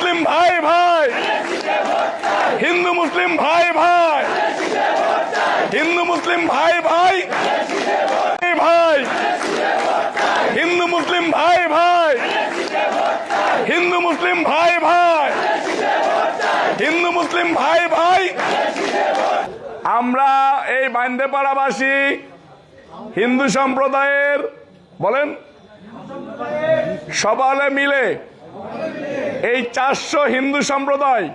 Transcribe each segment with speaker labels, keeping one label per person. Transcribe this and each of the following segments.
Speaker 1: মুসলিম ভাই ভাই। হিন্দু মুসলিম ভাই ভাই। হিন্দু মুসলিম ভাই ভাই। ভাই। হিন্দু মুসলিম ভাই ভাই। হিন্দু মুসলিম ভাই ভাই। হিন্দু মুসলিম ভাই ভাই। আমরা এই বান্দেপাড়াবাসী হিন্দু সম্প্রদায়ের, বলেন, সবালে মিলে এই চারশো হিন্দু সম্প্রদায়।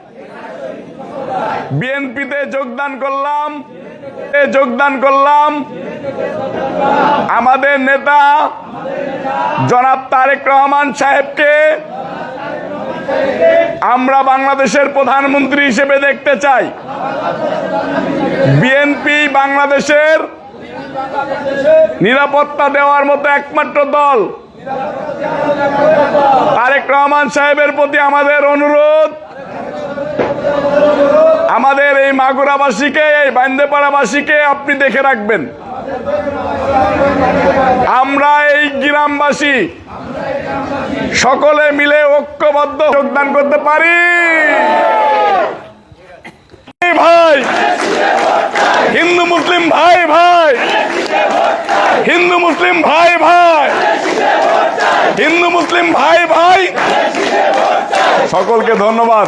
Speaker 1: বিএনপিতে যোগদান করলাম। যোগদান করলাম। আমাদের নেতা জনাব তারেক রহমান সাহেবকে আমরা বাংলাদেশের প্রধানমন্ত্রী হিসেবে দেখতে চাই। বিএনপি বাংলাদেশের নিরাপত্তা দেওয়ার মতো একমাত্র দল তারেক রহমান সাহেবের প্রতি আমাদের অনুরোধ। আমাদের এই মাগুরাবাসীকে, এই বান্দেপাড়াবাসীকে আপনি দেখে রাখবেন। আমরা এই গ্রামবাসী সকলে মিলে ঐক্যবদ্ধ যোগদান করতে পারি এই ভাই হিন্দু মুসলিম ভাই ভাই হিন্দু মুসলিম ভাই ভাই হিন্দু মুসলিম ভাই ভাই। সকলকে ধন্যবাদ।